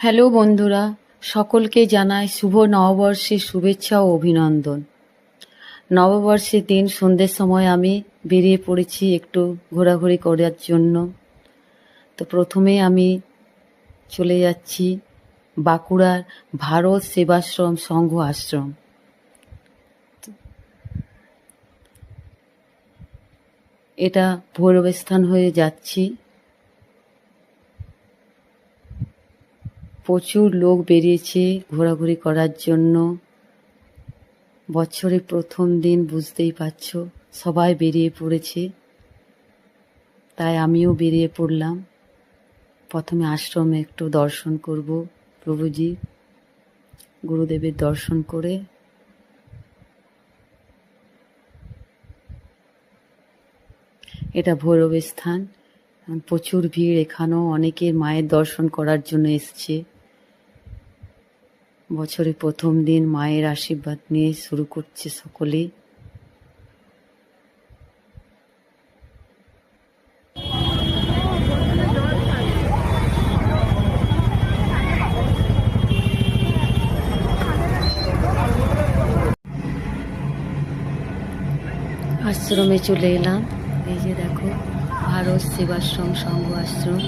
Hello বন্ধুরা, সকলকে জানাই শুভ নববর্ষের শুভেচ্ছা ও অভিনন্দন। নববর্ষের দিন সন্ধ্যের সময় আমি বেরিয়ে পড়েছি একটু ঘোরাঘুরি করার জন্য। তো প্রথমে আমি চলে যাচ্ছি বাঁকুড়ার ভারত সেবাশ্রম সংঘ আশ্রম। এটা ভৈরবস্থান হয়ে যাচ্ছি। প্রচুর লোক বেরিয়েছে ঘোরাঘুরি করার জন্য। বছরের প্রথম দিন বুঝতেই পারছ, সবাই বেরিয়ে পড়েছে। তাই আমিও বেরিয়ে পড়লাম। প্রথমে আশ্রমে একটু দর্শন করব প্রভুজি। গুরুদেবের দর্শন করে। এটা ভৈরব স্থান। প্রচুর ভিড় এখানেও অনেকে মায়ের দর্শন করার জন্য এসছে। বছরের প্রথম দিন মায়ের আশীর্বাদ নিয়ে শুরু করছে সকলে আশ্রমে চলে এলাম। এই যে দেখো, ভারত সেবাশ্রম সংঘ আশ্রম।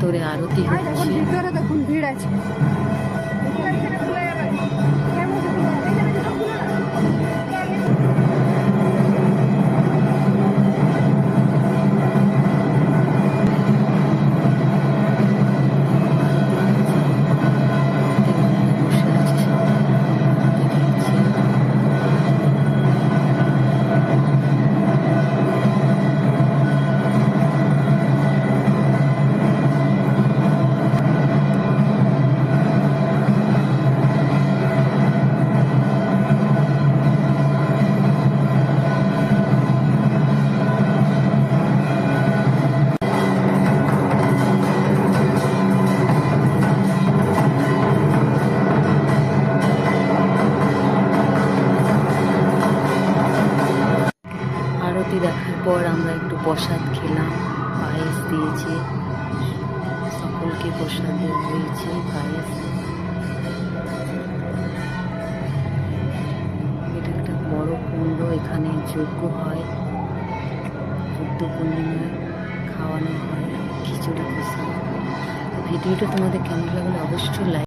ভেতরে আরতি হচ্ছে ভিড় আছে। আরতি দেখার পর আমরা একটু প্রসাদ খেলাম, পায়েস দিয়েছে, সকলকে প্রসাদ দেওয়া হয়েছে পায়েস। এটা একটা বড় কুণ্ড, এখানে যজ্ঞ হয় বুদ্ধ খাওয়ানো হয়, খিচুড়ি প্রসাদ। ভিডিওটা তোমাদের কেমন লাগলে অবশ্যই লাইক